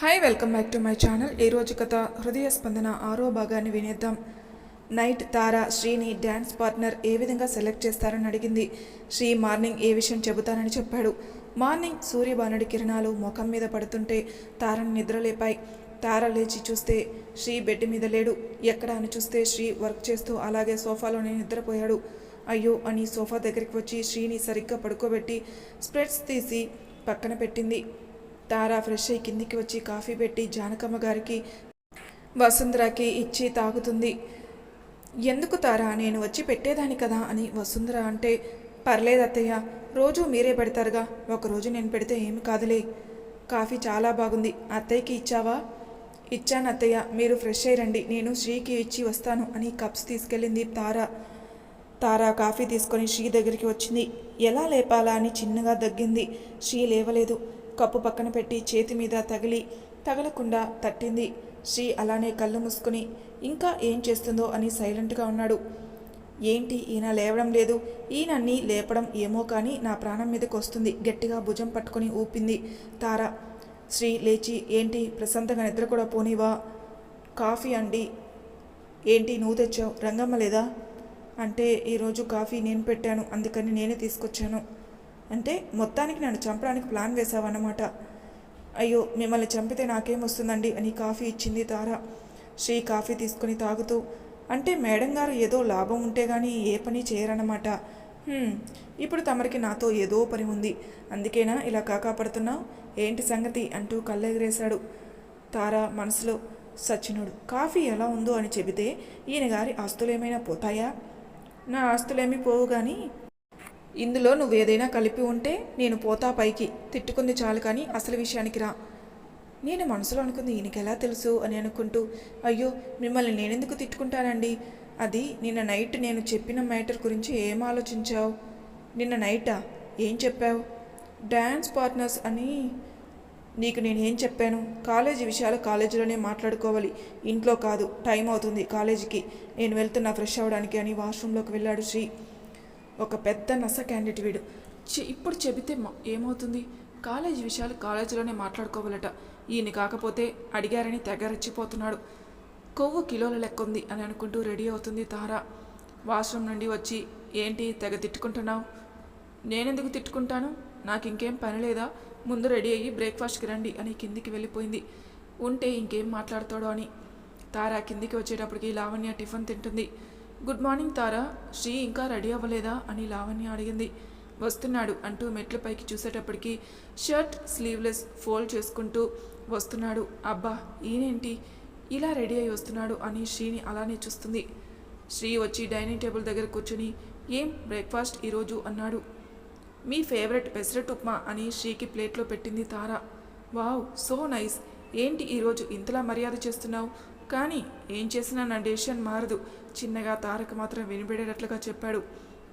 Hi welcome back to my channel ఈరోజు కథ హృదయ స్పందన ఆరో భాగాన్ని వినేద్దాం. Night Tara Srini dance partner ఏ విధంగా సెలెక్ట్ చేస్తారని అడిగింది. శ్రీ మార్నింగ్ ఏ విషయం చెబుతానని చెప్పాడు. మార్నింగ్ సూర్యబానుడి కిరణాలు ముఖం మీద పడుతుంటే తారను నిద్రలేపాయి. తార లేచి చూస్తే శ్రీ బెడ్ మీద లేడు. ఎక్కడ అని చూస్తే శ్రీ వర్క్ చేస్తూ అలాగే సోఫాలోనే నిద్రపోయాడు. అయ్యో అని సోఫా దగ్గరికి వచ్చి శ్రీని సరిగ్గా పడుకోబెట్టి స్ప్రెడ్స్ తీసి పక్కన పెట్టింది. తార ఫ్రెష్ అయ్యి కిందికి వచ్చి కాఫీ పెట్టి జానకమ్మ గారికి వసుంధరకి ఇచ్చి తాగుతుంది. ఎందుకు తారా? నేను వచ్చి పెట్టేదాన్ని కదా అని వసుంధర అంటే పర్లేదు అత్తయ్య రోజు మీరే పెడతారుగా. ఒకరోజు నేను పెడితే ఏమి కాదులే. కాఫీ చాలా బాగుంది. అత్తయ్యకి ఇచ్చావా? ఇచ్చాను అత్తయ్య. మీరు ఫ్రెష్ అయ్యండి నేను శ్రీకి ఇచ్చి వస్తాను అని కప్స్ తీసుకెళ్ళింది తార. తార కాఫీ తీసుకొని శ్రీ దగ్గరికి వచ్చింది. ఎలా లేపాలా? అని చిన్నగా దగ్గింది. శ్రీ లేవలేదు. కప్పు పక్కన పెట్టి చేతి మీద తగిలి తగలకుండా తట్టింది. శ్రీ అలానే కళ్ళు మూసుకుని ఇంకా ఏం చేస్తుందో అని సైలెంట్గా ఉన్నాడు. ఏంటి? ఈయన లేవడం లేదు. ఈయనన్ని లేపడం ఏమో కానీ నా ప్రాణం మీదకి వస్తుంది గట్టిగా భుజం పట్టుకొని ఊపింది తార. శ్రీ లేచి ఏంటి? ప్రశాంతంగా నిద్ర కూడా పోనివా? కాఫీ అండి. ఏంటి? నువ్వు తెచ్చావు? రంగమ్మ లేదా? అంటే ఈరోజు కాఫీ నేను పెట్టాను. అందుకని నేనే తీసుకొచ్చాను. అంటే మొత్తానికి నన్ను చంపడానికి ప్లాన్ వేశావన్నమాట. అయ్యో మిమ్మల్ని చంపితే నాకేం వస్తుందండి? అని కాఫీ ఇచ్చింది తార. శ్రీ కాఫీ తీసుకుని తాగుతూ అంటే మేడం గారు ఏదో లాభం ఉంటే కానీ ఏ పని చేయరన్నమాట. ఇప్పుడు తమరికి నాతో ఏదో పని ఉంది. అందుకేనా ఇలా కాకాపడుతున్నావు ఏంటి సంగతి? అంటూ కళ్ళెగిరేశాడు. తార మనసులో సచినుడు కాఫీ ఎలా ఉందో అని చెబితే ఈయన గారి ఆస్తులేమైనా పోతాయా? నా ఆస్తులేమీ పోవు కానీ ఇందులో నువ్వు ఏదైనా కలిపి ఉంటే నేను పోతా పైకి. తిట్టుకుంది చాలు కానీ అసలు విషయానికి రా. నేను మనసులో అనుకుంది ఈయనకెలా తెలుసు? అని అనుకుంటూ అయ్యో మిమ్మల్ని నేనెందుకు తిట్టుకుంటానండి? అది నిన్న నైట్ నేను చెప్పిన మ్యాటర్ గురించి ఏం ఆలోచించావు? నిన్న నైటా? ఏం చెప్పావు? డ్యాన్స్ పార్ట్నర్స్ అని నీకు నేను ఏం చెప్పాను? కాలేజీ విషయాలు కాలేజీలోనే మాట్లాడుకోవాలి. ఇంట్లో కాదు టైం అవుతుంది కాలేజీకి. నేను వెళ్తున్నా ఫ్రెష్ అవ్వడానికి అని వాష్రూమ్లోకి వెళ్ళాడు శ్రీ. ఒక పెద్ద నస క్యాండిడేట్ వీడు. ఇప్పుడు చెబితే ఏమవుతుంది? కాలేజీ విషయాలు కాలేజీలోనే మాట్లాడుకోవాలట. ఈయన కాకపోతే అడిగారని తెగ రెచ్చిపోతున్నాడు. కొవ్వు కిలోల లెక్క ఉంది అని అనుకుంటూ రెడీ అవుతుంది తార. వాష్రూమ్ నుండి వచ్చి ఏంటి తెగ తిట్టుకుంటున్నావు? నేనెందుకు తిట్టుకుంటాను? నాకు ఇంకేం పని లేదా? ముందు రెడీ అయ్యి బ్రేక్ఫాస్ట్కి రండి అని కిందికి వెళ్ళిపోయింది. ఉంటే ఇంకేం మాట్లాడతాడో అని. తారా కిందికి వచ్చేటప్పటికి లావణ్య టిఫిన్ తింటుంది. గుడ్ మార్నింగ్ తారా శ్రీ ఇంకా రెడీ అవ్వలేదా? అని లావణ్య అడిగింది. వస్తున్నాడు అంటూ మెట్లపైకి చూసేటప్పటికి షర్ట్ స్లీవ్లెస్ ఫోల్డ్ చేసుకుంటూ వస్తున్నాడు. అబ్బా ఈయనేంటి? ఇలా రెడీ అయి వస్తున్నాడు అని శ్రీని అలానే చూస్తుంది. శ్రీ వచ్చి డైనింగ్ టేబుల్ దగ్గర కూర్చుని ఏం బ్రేక్ఫాస్ట్ ఈరోజు అన్నాడు. మీ ఫేవరెట్ పెసరట్ ఉప్మా అని శ్రీకి ప్లేట్లో పెట్టింది తార. Wow so nice. ఏంటి ఈరోజు ఇంతలా మర్యాద చేస్తున్నావు? కానీ ఏం చేసినా నా డెసిషన్ మారదు. చిన్నగా తారకు మాత్రం వినిపడేటట్లుగా చెప్పాడు.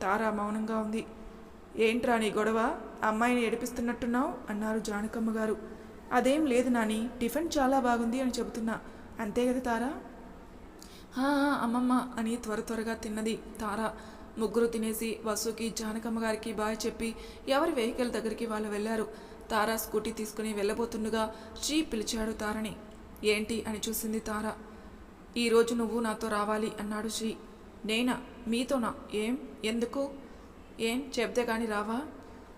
తార మౌనంగా ఉంది. ఏంట్రా నీ గొడవ? అమ్మాయిని ఏడిపిస్తున్నట్టున్నావు అన్నారు జానకమ్మ గారు. అదేం లేదు నాని టిఫిన్ చాలా బాగుంది అని చెబుతున్నా. అంతే కదా తారా? అమ్మమ్మ అని త్వర త్వరగా తిన్నది తార. ముగ్గురు తినేసి వసుకి జానకమ్మ గారికి బాయ్ చెప్పి ఎవరి వెహికల్ దగ్గరికి వాళ్ళు వెళ్ళారు. తార స్కూటీ తీసుకుని వెళ్ళబోతుండగా శ్రీ పిలిచాడు తారని. ఏంటి అని చూసింది తార. ఈరోజు నువ్వు నాతో రావాలి అన్నాడు శ్రీ. నేనా? మీతోనా? ఏం? ఎందుకు? ఏం? చెప్తే కానీ రావా?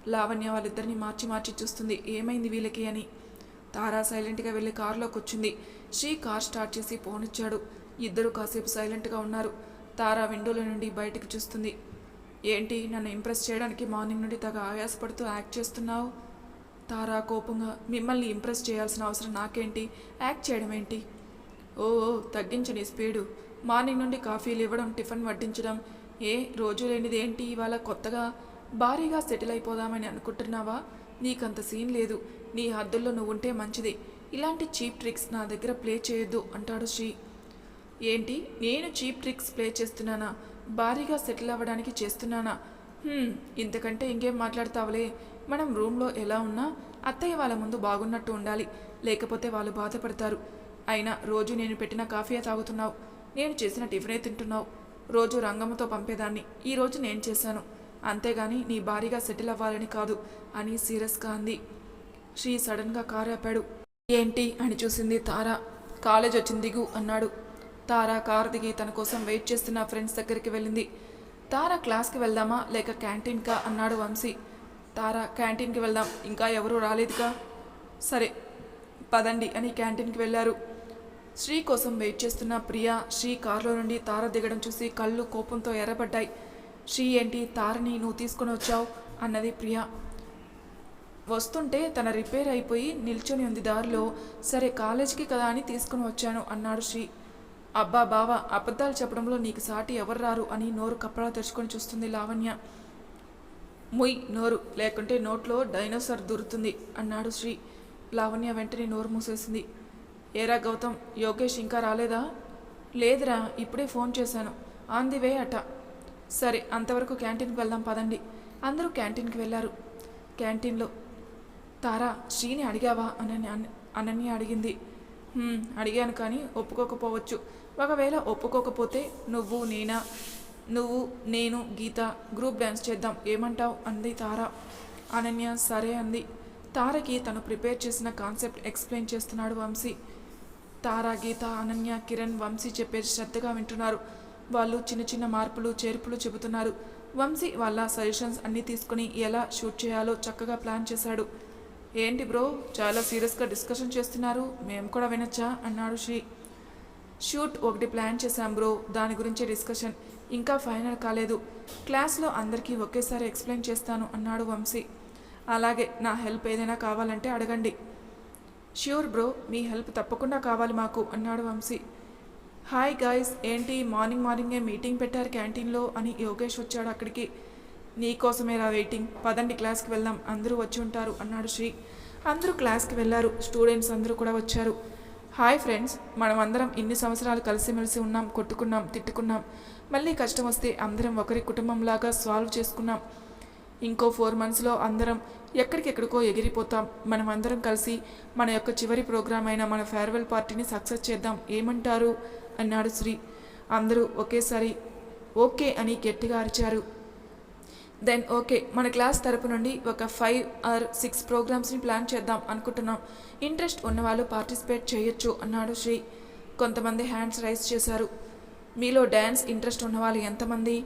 లావణ్య వాళ్ళిద్దరిని మార్చి మార్చి చూస్తుంది. ఏమైంది వీళ్ళకి అని. తారా సైలెంట్గా వెళ్ళి కారులోకి వచ్చింది శ్రీ కార్ స్టార్ట్ చేసి పోనిచ్చాడు ఇద్దరు కాసేపు సైలెంట్గా ఉన్నారు. తారా విండోల నుండి బయటకు చూస్తుంది. ఏంటి? నన్ను ఇంప్రెస్ చేయడానికి మార్నింగ్ నుండి తగ ఆయాసపడుతూ యాక్ట్ చేస్తున్నావు? తారా కోపంగా మిమ్మల్ని ఇంప్రెస్ చేయాల్సిన అవసరం నాకేంటి? యాక్ట్ చేయడం ఏంటి? ఓ ఓ, తగ్గించు నీ స్పీడు మార్నింగ్ నుండి కాఫీలు ఇవ్వడం టిఫిన్ వడ్డించడం. ఏ రోజు లేనిది ఏంటి? ఇవాళ కొత్తగా భారీగా సెటిల్ అయిపోదామని అనుకుంటున్నావా? నీకంత సీన్ లేదు. నీ హద్దుల్లో నువ్వు ఉంటే మంచిది. ఇలాంటి చీప్ ట్రిక్స్ నా దగ్గర ప్లే చేయొద్దు అంటాడు శ్రీ. ఏంటి? నేను చీప్ ట్రిక్స్ ప్లే చేస్తున్నానా? భారీగా సెటిల్ అవ్వడానికి చేస్తున్నానా? ఇంతకంటే ఇంకేం మాట్లాడతావులే? మనం రూమ్లో ఎలా ఉన్నా అత్తయ్య వాళ్ళ ముందు బాగున్నట్టు ఉండాలి. లేకపోతే వాళ్ళు బాధపడతారు. అయినా రోజు నేను పెట్టిన కాఫీయే తాగుతున్నావు. నేను చేసిన టిఫినే తింటున్నావు. రోజు రంగమ్మతో పంపేదాన్ని. ఈరోజు నేను చేశాను. అంతేగాని నీ భారీగా సెటిల్ అవ్వాలని కాదు అని సీరియస్గా అంది. శ్రీ సడన్గా కారు ఆపాడు ఏంటి అని చూసింది తారా. కాలేజ్ వచ్చింది దిగు అన్నాడు. తారా కారు దిగి తన కోసం వెయిట్ చేస్తున్న ఫ్రెండ్స్ దగ్గరికి వెళ్ళింది. తారా క్లాస్కి వెళ్దామా లేక క్యాంటీన్కా అన్నాడు వంశీ. తార క్యాంటీన్కి వెళ్దాం. ఇంకా ఎవరూ రాలేదుగా? సరే పదండి అని క్యాంటీన్కి వెళ్ళారు. శ్రీ కోసం వెయిట్ చేస్తున్న ప్రియా శ్రీ కారులో నుండి తార దిగడం చూసి కళ్ళు కోపంతో ఎర్రబడ్డాయి. శ్రీ ఏంటి తారని నువ్వు తీసుకొని వచ్చావు? అన్నది ప్రియా. వస్తుంటే తన రిపేర్ అయిపోయి నిల్చొని ఉంది దారిలో. సరే కాలేజీకి కదా అని తీసుకుని వచ్చాను అన్నాడు శ్రీ. అబ్బా బావ అబద్ధాలు చెప్పడంలో నీకు సాటి ఎవరు రారు అని నోరు కప్పలా తెరుచుకొని చూస్తుంది లావణ్య. ముయ్ నోరు లేకుంటే నోట్లో డైనోసార్ దూరుతుంది అన్నాడు శ్రీ. లావణ్య వెంటనే నోరు మూసేసింది. ఏరా గౌతమ్ యోగేష్ ఇంకా రాలేదా? లేదురా ఇప్పుడే ఫోన్ చేశాను. ఆన్ ది వే అట. సరే అంతవరకు క్యాంటీన్కి వెళ్దాం పదండి. అందరూ క్యాంటీన్కి వెళ్ళారు. క్యాంటీన్లో తారా శ్రీని అడిగావా? అని అనన్య అడిగింది. అడిగాను కానీ ఒప్పుకోకపోవచ్చు. ఒకవేళ ఒప్పుకోకపోతే నువ్వు నేనా? నువ్వు నేను గీత గ్రూప్ డ్యాన్స్ చేద్దాం. ఏమంటావ్? అంది తార. అనన్య సరే అంది. తారకి తను ప్రిపేర్ చేసిన కాన్సెప్ట్ ఎక్స్ప్లెయిన్ చేస్తున్నాడు వంశీ. తార గీత అనన్య కిరణ్ వంశీ చెప్పేది శ్రద్ధగా వింటున్నారు. వాళ్ళు చిన్న చిన్న మార్పులు చేర్పులు చెబుతున్నారు. వంశీ వాళ్ళ సజెషన్స్ అన్నీ తీసుకుని ఎలా షూట్ చేయాలో చక్కగా ప్లాన్ చేశాడు. ఏంటి బ్రో చాలా సీరియస్గా డిస్కషన్ చేస్తున్నారు. మేము కూడా వినొచ్చా? అన్నాడు శ్రీ. షూట్ ఒకటి ప్లాన్ చేశాం బ్రో దాని గురించే డిస్కషన్. ఇంకా ఫైనల్ కాలేదు. క్లాస్లో అందరికీ ఒకేసారి ఎక్స్ప్లెయిన్ చేస్తాను అన్నాడు వంశీ. అలాగే నా హెల్ప్ ఏదైనా కావాలంటే అడగండి. ష్యూర్ బ్రో మీ హెల్ప్ తప్పకుండా కావాలి మాకు అన్నాడు వంశీ. హాయ్ గాయ్స్ ఏంటి మార్నింగ్ మార్నింగే మీటింగ్ పెట్టారు క్యాంటీన్లో అని యోగేష్ వచ్చాడు అక్కడికి. నీకోసమేరా వెయిటింగ్ పదండి క్లాస్కి వెళ్దాం అందరూ వచ్చి ఉంటారు అన్నాడు శ్రీ. అందరూ క్లాస్కి వెళ్ళారు స్టూడెంట్స్ అందరూ కూడా వచ్చారు. హాయ్ ఫ్రెండ్స్ మనం అందరం ఇన్ని సంవత్సరాలు కలిసిమెలిసి ఉన్నాం కొట్టుకున్నాం తిట్టుకున్నాం. మళ్ళీ కష్టం వస్తే అందరం ఒకరి కుటుంబంలాగా సాల్వ్ చేసుకున్నాం. ఇంకో ఫోర్ మంత్స్లో అందరం ఎక్కడికెక్కడికో ఎగిరిపోతాం. మనం అందరం కలిసి మన యొక్క చివరి ప్రోగ్రామ్ అయిన మన ఫేర్వెల్ పార్టీని సక్సెస్ చేద్దాం. ఏమంటారు? అన్నాడు శ్రీ. అందరూ ఒకేసారి ఓకే అని గట్టిగా అరిచారు. దెన్ ఓకే మన క్లాస్ తరపు నుండి ఒక ఫైవ్ ఆర్ సిక్స్ ప్రోగ్రామ్స్ని ప్లాన్ చేద్దాం అనుకుంటున్నాం. ఇంట్రెస్ట్ ఉన్నవాళ్ళు పార్టిసిపేట్ చేయొచ్చు అన్నాడు శ్రీ. కొంతమంది హ్యాండ్స్ రైజ్ చేశారు. మీలో డ్యాన్స్ ఇంట్రెస్ట్ ఉన్నవాళ్ళు ఎంతమంది?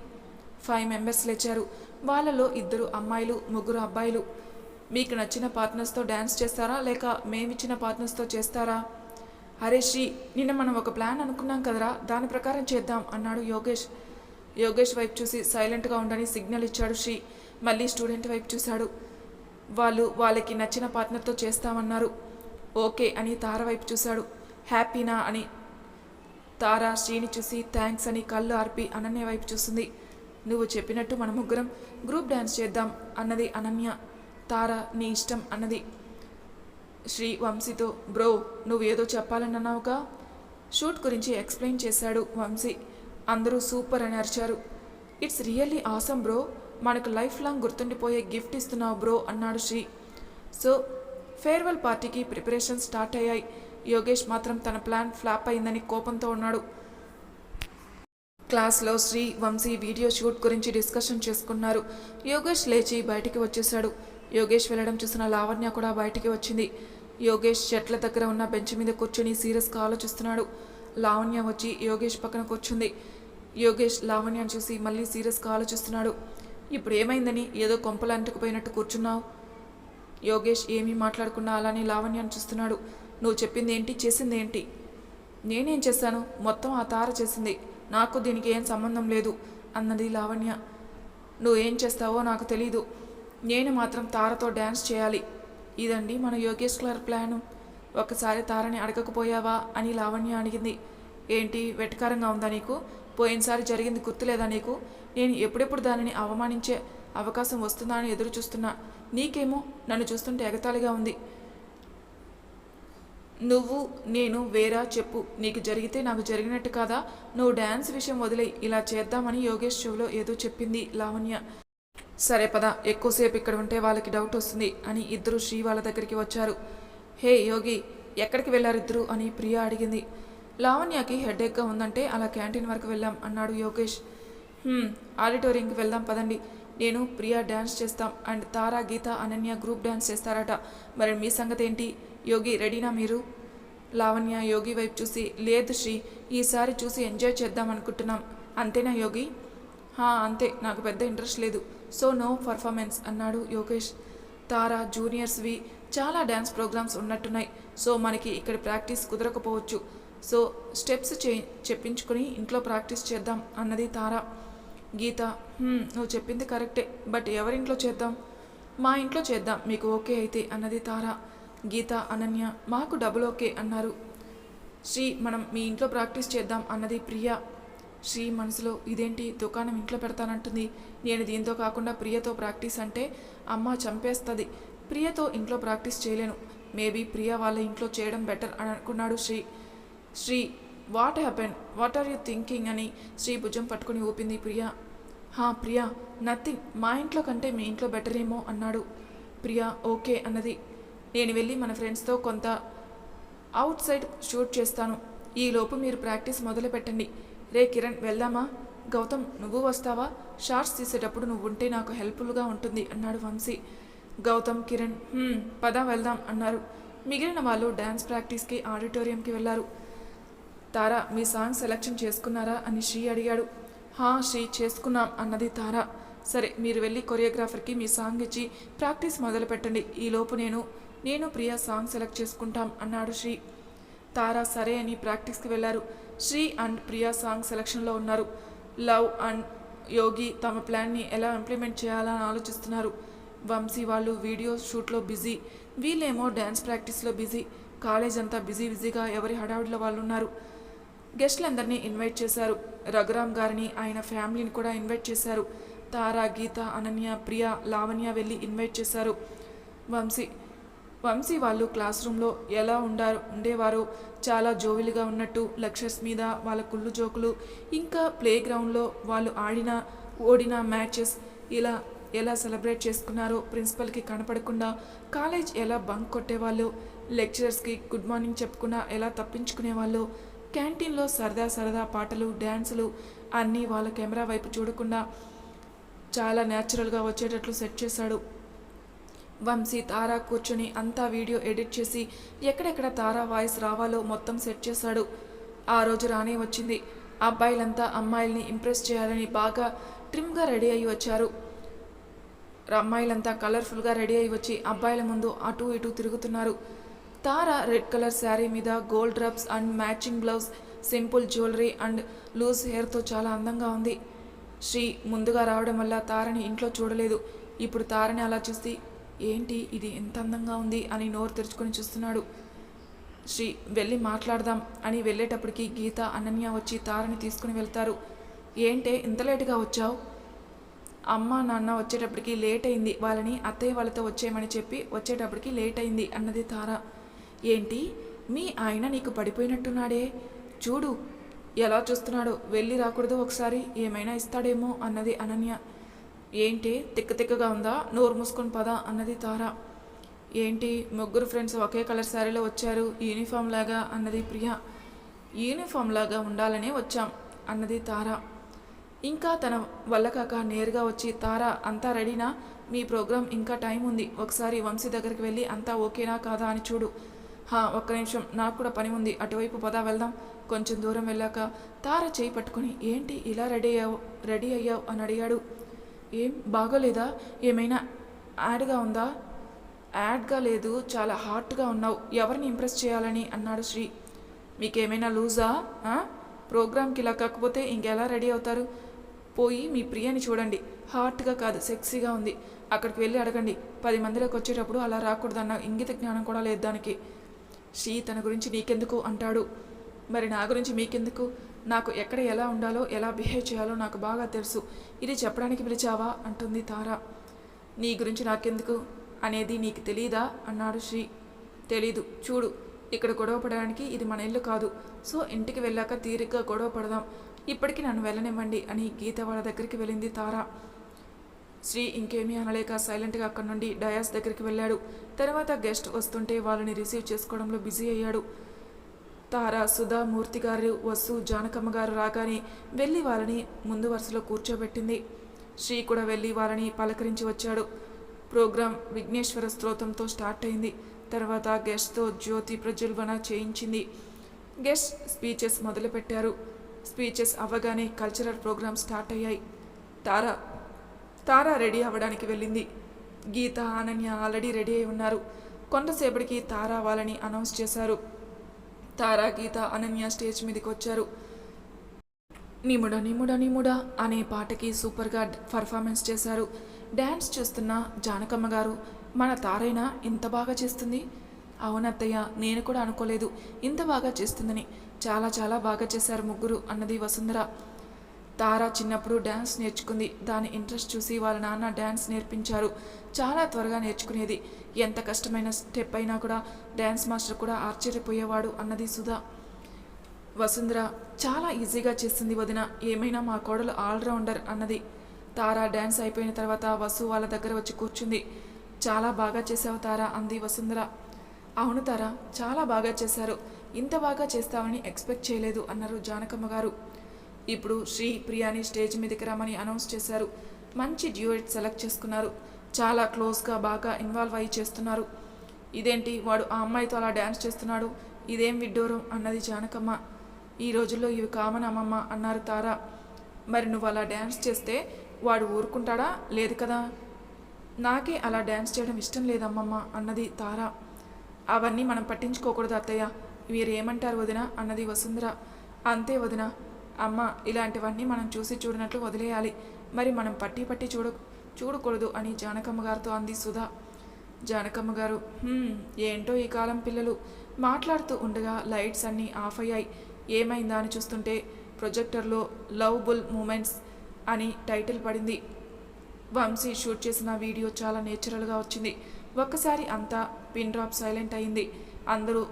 ఫైవ్ మెంబర్స్ లేచారు. వాళ్ళలో ఇద్దరు అమ్మాయిలు ముగ్గురు అబ్బాయిలు. మీకు నచ్చిన పార్ట్నర్స్తో డ్యాన్స్ చేస్తారా? లేక మేమిచ్చిన పార్ట్నర్స్తో చేస్తారా? అరే శ్రీ నిన్న మనం ఒక ప్లాన్ అనుకున్నాం కదరా? దాని ప్రకారం చేద్దాం అన్నాడు యోగేష్. యోగేష్ వైపు చూసి సైలెంట్గా ఉండని సిగ్నల్ ఇచ్చాడు శ్రీ. మళ్ళీ స్టూడెంట్ వైపు చూశాడు. వాళ్ళు వాళ్ళకి నచ్చిన పార్ట్నర్తో చేస్తామన్నారు. ఓకే అని తార వైపు చూశాడు. హ్యాపీనా అని. తార శ్రీని చూసి థ్యాంక్స్ అని కళ్ళు ఆర్పి అనన్య వైపు చూస్తుంది నువ్వు చెప్పినట్టు మన ముగ్గురం గ్రూప్ డ్యాన్స్ చేద్దాం అన్నది అనన్య. తార నీ ఇష్టం అన్నది. శ్రీ వంశీతో బ్రో నువ్వు ఏదో చెప్పాలని అన్నావుగా షూట్ గురించి ఎక్స్ప్లెయిన్ చేశాడు వంశీ. అందరూ సూపర్ అని అరిచారు. It's really awesome bro. మనకు లైఫ్ లాంగ్ గుర్తుండిపోయే గిఫ్ట్ ఇస్తున్నావు బ్రో అన్నాడు శ్రీ. సో ఫేర్వెల్ పార్టీకి ప్రిపరేషన్ స్టార్ట్ అయ్యాయి. యోగేష్ మాత్రం తన ప్లాన్ ఫ్లాప్ అయిందని కోపంతో ఉన్నాడు. క్లాస్లో శ్రీ వంశీ వీడియో షూట్ గురించి డిస్కషన్ చేసుకున్నారు. యోగేష్ లేచి బయటికి వచ్చేశాడు. యోగేష్ వెళ్ళడం చూసిన లావణ్య కూడా బయటికి వచ్చింది. యోగేష్ చెట్ల దగ్గర ఉన్న బెంచ్ మీద కూర్చొని సీరియస్గా ఆలోచిస్తున్నాడు. లావణ్య వచ్చి యోగేష్ పక్కన కూర్చుంది. యోగేష్ లావణ్యను చూసి మళ్ళీ సీరియస్గా ఆలోచిస్తున్నాడు. ఇప్పుడు ఏమైందని? ఏదో కొంపలు అంటుకుపోయినట్టు కూర్చున్నావు. యోగేష్ ఏమీ మాట్లాడకుండా అలానే లావణ్యను చూస్తున్నాడు. నువ్వు చెప్పింది ఏంటి? చేసింది ఏంటి? నేనేం చేశాను? మొత్తం ఆ తార చేసింది. నాకు దీనికి ఏం సంబంధం లేదు అన్నది లావణ్య. నువ్వేం చేస్తావో నాకు తెలీదు. నేను మాత్రం తారతో డ్యాన్స్ చేయాలి. ఇదండి మన యోగేష్ క్లర్ ప్లాను. ఒకసారి తారని అడగకపోయావా? అని లావణ్య అడిగింది. ఏంటి? వెటకారంగా ఉందా నీకు? పోయినసారి జరిగింది గుర్తులేదా నీకు? నేను ఎప్పుడెప్పుడు దానిని అవమానించే అవకాశం వస్తుందా అని ఎదురు చూస్తున్నా నీకేమో? నన్ను చూస్తుంటే ఎగతాళిగా ఉంది. నువ్వు నేను వేరా చెప్పు. నీకు జరిగితే నాకు జరిగినట్టు కాదా? నువ్వు డ్యాన్స్ విషయం వదిలే ఇలా చేద్దామని యోగేష్ చెవులో ఏదో చెప్పింది లావణ్య. సరే పద ఎక్కువసేపు ఇక్కడ ఉంటే వాళ్ళకి డౌట్ వస్తుంది అని ఇద్దరు శ్రీ వాళ్ళ దగ్గరికి వచ్చారు. హే యోగి ఎక్కడికి వెళ్ళారు ఇద్దరు అని ప్రియా అడిగింది. లావణ్యకి హెడేక్గా ఉందంటే అలా క్యాంటీన్ వరకు వెళ్ళాం అన్నాడు యోగేష్. ఆడిటోరియంకి వెళ్దాం పదండి. నేను ప్రియా డ్యాన్స్ చేస్తాం and Tara Geeta Ananya group dance చేస్తారట. మరి మీ సంగతి ఏంటి యోగి రెడీనా మీరు? లావణ్య యోగి వైపు చూసి లేదు శ్రీ ఈసారి చూసి ఎంజాయ్ చేద్దాం అనుకుంటున్నాం. అంతేనా యోగి? హా అంతే నాకు పెద్ద ఇంట్రెస్ట్ లేదు. సో నో పర్ఫార్మెన్స్ అన్నాడు యోగేష్. తారా జూనియర్స్వి చాలా డ్యాన్స్ ప్రోగ్రామ్స్ ఉన్నట్టున్నాయి. సో మనకి ఇక్కడ ప్రాక్టీస్ కుదరకపోవచ్చు. సో స్టెప్స్ చే చెప్పించుకొని ఇంట్లో ప్రాక్టీస్ చేద్దాం అన్నది తారా. గీత నువ్వు చెప్పింది కరెక్టే బట్ ఎవరింట్లో చేద్దాం? మా ఇంట్లో చేద్దాం మీకు ఓకే అయితే అన్నది తారా. గీత అనన్య మాకు డబుల్ ఓకే అన్నారు. శ్రీ మనం మీ ఇంట్లో ప్రాక్టీస్ చేద్దాం అన్నది ప్రియ. శ్రీ మనసులో ఇదేంటి దుకాణం ఇంట్లో పెడతానంటుంది. నేను దీంతో కాకుండా ప్రియతో ప్రాక్టీస్ అంటే అమ్మ చంపేస్తుంది. ప్రియతో ఇంట్లో ప్రాక్టీస్ చేయలేను. మేబీ ప్రియ వాళ్ళ ఇంట్లో చేయడం బెటర్ అని అనుకున్నాడు Sri. Sri what happen what are you thinking అని శ్రీ భుజం పట్టుకుని ఊపింది ప్రియా. హా ప్రియా నథింగ్. మా ఇంట్లో కంటే మీ ఇంట్లో బెటర్ ఏమో అన్నాడు. ప్రియా ఓకే అన్నది. నేను వెళ్ళి మన ఫ్రెండ్స్తో కొంత అవుట్ సైడ్ షూట్ చేస్తాను. ఈలోపు మీరు ప్రాక్టీస్ మొదలు పెట్టండి. రే కిరణ్ వెళ్దామా? గౌతమ్ నువ్వు వస్తావా? షార్ట్స్ తీసేటప్పుడు నువ్వు ఉంటే నాకు హెల్ప్ఫుల్గా ఉంటుంది అన్నాడు వంశీ. గౌతమ్ కిరణ్ పదా పద వెళ్దాం అన్నారు. మిగిలిన వాళ్ళు డ్యాన్స్ ప్రాక్టీస్కి ఆడిటోరియంకి వెళ్ళారు తారా మీ సాంగ్ సెలెక్షన్ చేసుకున్నారా? అని శ్రీ అడిగాడు. హా శ్రీ చేసుకున్నాం అన్నది తారా. సరే మీరు వెళ్ళి కొరియోగ్రాఫర్కి మీ సాంగ్ ఇచ్చి ప్రాక్టీస్ మొదలు పెట్టండి ఈలోపు నేను నేను ప్రియా సాంగ్ సెలెక్ట్ చేసుకుంటాం అన్నాడు శ్రీ. తారా సరే అని ప్రాక్టీస్కి వెళ్ళారు. శ్రీ అండ్ ప్రియా సాంగ్ సెలక్షన్లో ఉన్నారు. లవ్ అండ్ యోగి తమ ప్లాన్ని ఎలా ఇంప్లిమెంట్ చేయాలని ఆలోచిస్తున్నారు. వంశీ వాళ్ళు వీడియో షూట్లో బిజీ వీళ్ళేమో డ్యాన్స్ ప్రాక్టీస్లో బిజీ కాలేజ్ అంతా బిజీ బిజీగా ఎవరి హడావిడిలో వాళ్ళు ఉన్నారు గెస్టులందరినీ ఇన్వైట్ చేశారు. రఘురామ్ గారిని ఆయన ఫ్యామిలీని కూడా ఇన్వైట్ చేశారు. తారా గీత అనన్య ప్రియ లావణ్య వెళ్ళి ఇన్వైట్ చేశారు. వంశీ వంశీ వాళ్ళు క్లాస్ రూమ్లో ఎలా ఉండారు ఉండేవారో? చాలా జోవిలుగా ఉన్నట్టు లెక్చర్స్ మీద వాళ్ళ కుళ్ళు జోకులు ఇంకా ప్లే గ్రౌండ్లో వాళ్ళు ఆడిన ఓడిన మ్యాచెస్ ఇలా ఎలా సెలబ్రేట్ చేసుకున్నారో ప్రిన్సిపల్కి కనపడకుండా కాలేజ్ ఎలా బంక్ కొట్టేవాళ్ళు లెక్చరర్స్కి గుడ్ మార్నింగ్ చెప్పకుండా ఎలా తప్పించుకునేవాళ్ళు క్యాంటీన్లో సరదా సరదా పాటలు డ్యాన్సులు అన్నీ వాళ్ళ కెమెరా వైపు చూడకుండా చాలా న్యాచురల్గా వచ్చేటట్లు సెట్ చేశాడు. వంశీ తారా కూర్చొని అంతా వీడియో ఎడిట్ చేసి ఎక్కడెక్కడ తారా వాయిస్ రావాలో మొత్తం సెట్ చేశాడు. ఆ రోజు రానే వచ్చింది. అబ్బాయిలంతా అమ్మాయిల్ని ఇంప్రెస్ చేయాలని బాగా ట్రిమ్గా రెడీ అయ్యి వచ్చారు. అమ్మాయిలంతా కలర్ఫుల్గా రెడీ అయి వచ్చి అబ్బాయిల ముందు అటు ఇటు తిరుగుతున్నారు. తార రెడ్ కలర్ శారీ మీద gold drops and matching blouse simple jewellery and loose హెయిర్తో చాలా అందంగా ఉంది. శ్రీ ముందుగా రావడం వల్ల తారని ఇంట్లో చూడలేదు. ఇప్పుడు తారని అలా చూసి ఏంటి ఇది ఎంత అందంగా ఉంది? అని నోరు తెరుచుకొని చూస్తున్నాడు. శ్రీ వెళ్ళి మాట్లాడదాం అని వెళ్ళేటప్పటికి గీత అనన్య వచ్చి తారని తీసుకుని వెళ్తారు. ఏంటే ఇంత లేటుగా వచ్చావు? అమ్మ నాన్న వచ్చేటప్పటికి లేట్ అయింది. వాళ్ళని అత్తయ్య వాళ్ళతో వచ్చేయమని చెప్పి వచ్చేటప్పటికి లేట్ అయింది అన్నది తార. ఏంటి? మీ ఆయన నీకు పడిపోయినట్టున్నాడే. చూడు ఎలా చూస్తున్నాడో వెళ్ళి రాకూడదు ఒకసారి ఏమైనా ఇస్తాడేమో అన్నది అనన్య. ఏంటి? తిక్క తిక్కగా ఉందా? నోరు మూసుకొని పదా అన్నది తార. ఏంటి? ముగ్గురు ఫ్రెండ్స్ ఒకే కలర్ శారీలో వచ్చారు యూనిఫామ్ లాగా అన్నది ప్రియ. యూనిఫామ్ లాగా ఉండాలనే వచ్చాం అన్నది తార. ఇంకా తన వల్ల కాక నేరుగా వచ్చి తార అంతా రెడీనా? మీ ప్రోగ్రాం ఇంకా టైం ఉంది ఒకసారి వంశీ దగ్గరికి వెళ్ళి అంతా ఓకేనా కాదా అని చూడు. హా ఒక్క నిమిషం నాకు కూడా పని ఉంది. అటువైపు పదా వెళ్దాం. కొంచెం దూరం వెళ్ళాక తార చేయి పట్టుకుని ఏంటి ఇలా రెడీ అయ్యావు రెడీ అయ్యావు? అని అడిగాడు. ఏం బాగోలేదా? ఏమైనా యాడ్గా ఉందా? యాడ్గా లేదు చాలా హాట్గా ఉన్నావు. ఎవరిని ఇంప్రెస్ చేయాలని? అన్నాడు శ్రీ. మీకేమైనా లూజా? ప్రోగ్రామ్కి ఇలా కాకపోతే ఇంకెలా రెడీ అవుతారు? పోయి మీ ప్రియని చూడండి. హాట్గా కాదు సెక్సీగా ఉంది. అక్కడికి వెళ్ళి అడగండి. పది మందిలోకి వచ్చేటప్పుడు అలా రాకూడదన్న ఇంగిత జ్ఞానం కూడా లేదు దానికి. షీ తన గురించి నీకెందుకు అంటాడు? మరి నా గురించి మీకెందుకు? నాకు ఎక్కడ ఎలా ఉండాలో ఎలా బిహేవ్ చేయాలో నాకు బాగా తెలుసు. ఇది చెప్పడానికి పిలిచావా? అంటుంది తార. నీ గురించి నాకెందుకు? అనేది నీకు తెలీదా? అన్నాడు శ్రీ తెలీదు. చూడు ఇక్కడ గొడవ పడడానికి ఇది మన ఇల్లు కాదు. సో ఇంటికి వెళ్ళాక తీరిగ్గా గొడవ పడదాం. ఇప్పటికి నన్ను వెళ్ళనివ్వండి అని గీత వాళ్ళ దగ్గరికి వెళ్ళింది తార. శ్రీ ఇంకేమీ అనలేక సైలెంట్గా అక్కడి నుండి డయాస్ దగ్గరికి వెళ్ళాడు. తర్వాత గెస్ట్ వస్తుంటే వాళ్ళని రిసీవ్ చేసుకోవడంలో బిజీ అయ్యాడు. తార సుధా మూర్తి గారు వసు జానకమ్మ గారు రాగానే వెళ్ళి వాళ్ళని ముందు వరుసలో కూర్చోబెట్టింది. శ్రీ కూడా వెళ్ళి వాళ్ళని పలకరించి వచ్చాడు. ప్రోగ్రాం విఘ్నేశ్వర స్తోత్రంతో స్టార్ట్ అయింది. తర్వాత గెస్ట్తో జ్యోతి ప్రజ్వల్వన చేయించింది. గెస్ట్ స్పీచెస్ మొదలుపెట్టారు. స్పీచెస్ అవ్వగానే కల్చరల్ ప్రోగ్రామ్ స్టార్ట్ అయ్యాయి. తారా తారా రెడీ అవ్వడానికి వెళ్ళింది. గీత అనన్య ఆల్రెడీ రెడీ అయి ఉన్నారు. కొంతసేపటికి తారా వాళ్ళని అనౌన్స్ చేశారు. తారా గీత అనన్య స్టేజ్ మీదకి వచ్చారు. నిముడ నిముడ నిముడ అనే పాటకి సూపర్గా పర్ఫార్మెన్స్ చేశారు. డ్యాన్స్ చేస్తున్న జానకమ్మ గారు మన తారైనా ఇంత బాగా చేస్తుంది? అవునత్తయ్య నేను కూడా అనుకోలేదు. ఇంత బాగా చేస్తుందని. చాలా చాలా బాగా చేశారు ముగ్గురు అన్నది వసుంధర. తారా చిన్నప్పుడు డ్యాన్స్ నేర్చుకుంది. దాని ఇంట్రెస్ట్ చూసి వాళ్ళ నాన్న డ్యాన్స్ నేర్పించారు. చాలా త్వరగా నేర్చుకునేది. ఎంత కష్టమైన స్టెప్ అయినా కూడా డ్యాన్స్ మాస్టర్ కూడా ఆశ్చర్యపోయేవాడు అన్నది సుధా. వసుంధర చాలా ఈజీగా చేస్తుంది వదిన. ఏమైనా మా కోడలు ఆల్రౌండర్ అన్నది. తారా డ్యాన్స్ అయిపోయిన తర్వాత వసు వాళ్ళ దగ్గర వచ్చి కూర్చుంది. చాలా బాగా చేసావు తారా అంది వసుంధర. అవును తారా చాలా బాగా చేశారు. ఇంత బాగా చేస్తావని ఎక్స్పెక్ట్ చేయలేదు అన్నారు జానకమ్మ గారు. ఇప్పుడు శ్రీ ప్రియాని స్టేజ్ మీదకి రమ్మని అనౌన్స్ చేశారు. మంచి డ్యూయట్ సెలెక్ట్ చేసుకున్నారు. చాలా క్లోజ్గా బాగా ఇన్వాల్వ్ అయ్యి చేస్తున్నారు. ఇదేంటి? వాడు ఆ అమ్మాయితో అలా డ్యాన్స్ చేస్తున్నాడు. ఇదేం విడ్డూరం అన్నది జానకమ్మ. ఈ రోజుల్లో ఇవి కామన్ అమ్మమ్మ అన్నారు తారా. మరి నువ్వు అలా డ్యాన్స్ చేస్తే వాడు ఊరుకుంటాడా? లేదు కదా. నాకే అలా డ్యాన్స్ చేయడం ఇష్టం లేదమ్మమ్మ అన్నది తారా. అవన్నీ మనం పట్టించుకోకూడదు అత్తయ్య. వీరేమంటారు వదిన? అన్నది వసుంధర. అంతే వదిన. అమ్మ ఇలాంటివన్నీ మనం చూసి చూడనట్లు వదిలేయాలి. మరి మనం పట్టి పట్టి చూడ చూడకూడదు అని జానకమ్మ గారితో అంది సుధా. జానకమ్మ గారు ఏంటో ఈ కాలం పిల్లలు. మాట్లాడుతూ ఉండగా లైట్స్ అన్నీ ఆఫ్ అయ్యాయి. ఏమైందా అని చూస్తుంటే ప్రొజెక్టర్లో లవ్ బుల్ మూమెంట్స్ అని టైటిల్ పడింది. వంశీ షూట్ చేసిన వీడియో చాలా నేచురల్గా వచ్చింది. ఒక్కసారి అంతా పిన్ డ్రాప్ సైలెంట్ అయింది. అందరూ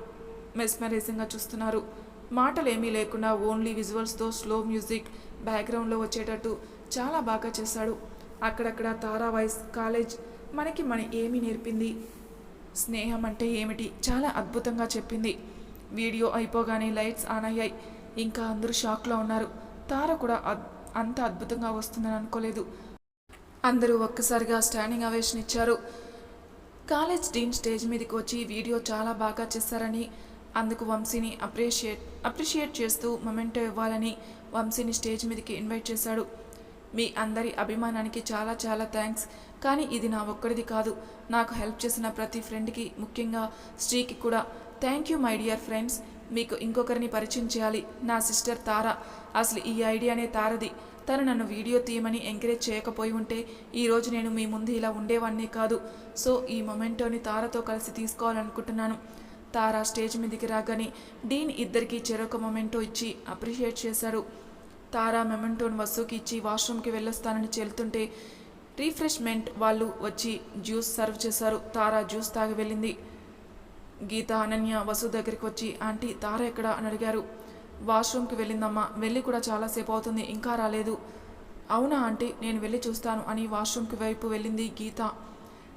మెస్మరైజింగ్గా చూస్తున్నారు. మాటలు ఏమీ లేకుండా ఓన్లీ విజువల్స్తో స్లో మ్యూజిక్ బ్యాక్గ్రౌండ్లో వచ్చేటట్టు చాలా బాగా చేశాడు. అక్కడక్కడ తారా వాయిస్ కాలేజ్ మనకి మన ఏమి నేర్పింది? స్నేహం అంటే ఏమిటి? చాలా అద్భుతంగా చెప్పింది. వీడియో అయిపోగానే లైట్స్ ఆన్ అయ్యాయి. ఇంకా అందరూ షాక్లో ఉన్నారు. తార కూడా అద్- అంత అద్భుతంగా వస్తుందని అనుకోలేదు. అందరూ ఒక్కసారిగా స్టాండింగ్ అవేషన్ ఇచ్చారు కాలేజ్ డీన్ స్టేజ్ మీదకి వచ్చి వీడియో చాలా బాగా చేశారని అందుకు వంశీని అప్రిషియేట్ అప్రిషియేట్ చేస్తూ మొమెంటో ఇవ్వాలని వంశీని స్టేజ్ మీదకి ఇన్వైట్ చేశాడు. మీ అందరి అభిమానానికి చాలా చాలా థ్యాంక్స్ కానీ ఇది నా ఒక్కడిది కాదు. నాకు హెల్ప్ చేసిన ప్రతి ఫ్రెండ్కి ముఖ్యంగా శ్రీకి కూడా thank you my dear friends మీకు ఇంకొకరిని పరిచయం చేయాలి. నా సిస్టర్ తార. అసలు ఈ ఐడియానే తారది. తను నన్ను వీడియో తీయమని ఎంకరేజ్ చేయకపోయి ఉంటే ఈరోజు నేను మీ ముందు ఇలా ఉండేవాడిని కాదు. సో ఈ మొమెంటోని తారతో కలిసి తీసుకోవాలనుకుంటున్నాను. తారా స్టేజ్ మీదకి రాగానే డీన్ ఇద్దరికి చెరొక మొమెంటో ఇచ్చి అప్రిషియేట్ చేశాడు. తారా మెమెంటోన్ వసూకి ఇచ్చి వాష్రూమ్కి వెళ్ళొస్తానని చెల్తుంటే రీఫ్రెష్మెంట్ వాళ్ళు వచ్చి జ్యూస్ సర్వ్ చేశారు. తారా జ్యూస్ తాగి వెళ్ళింది. గీత అనన్య వసు దగ్గరికి వచ్చి ఆంటీ తార ఎక్కడ? అని అడిగారు. వాష్రూమ్కి వెళ్ళిందమ్మా. వెళ్ళి కూడా చాలాసేపు అవుతుంది. ఇంకా రాలేదు. అవునా ఆంటీ? నేను వెళ్ళి చూస్తాను అని వాష్రూమ్కి వైపు వెళ్ళింది గీత.